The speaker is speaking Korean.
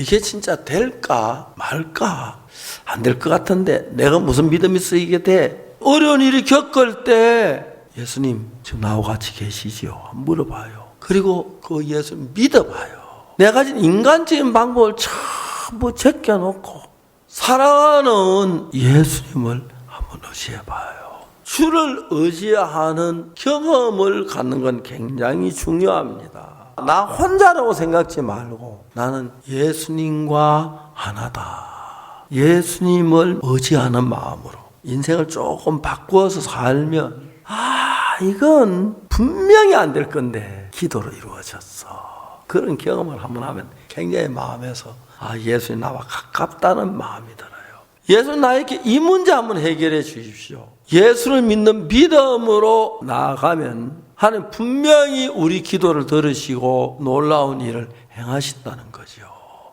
이게 진짜 될까 말까 안 될 것 같은데 내가 무슨 믿음이 쓰이게 돼? 어려운 일을 겪을 때 예수님 지금 나와 같이 계시지요? 물어봐요. 그리고 그 예수 믿어봐요. 내가 가진 인간적인 방법을 전부 제껴놓고 사랑하는 예수님을 한번 의지해봐요. 주를 의지하는 경험을 갖는 건 굉장히 중요합니다. 나 혼자라고 생각지 말고 나는 예수님과 하나다. 예수님을 의지하는 마음으로 인생을 조금 바꾸어서 살면 아 이건 분명히 안 될 건데 기도로 이루어졌어. 그런 경험을 한번 하면 굉장히 마음에서 아 예수님 나와 가깝다는 마음이 들어요. 예수님 나에게 이 문제 한번 해결해 주십시오. 예수를 믿는 믿음으로 나아가면 하나님 분명히 우리 기도를 들으시고 놀라운 일을 행하신다는 거죠.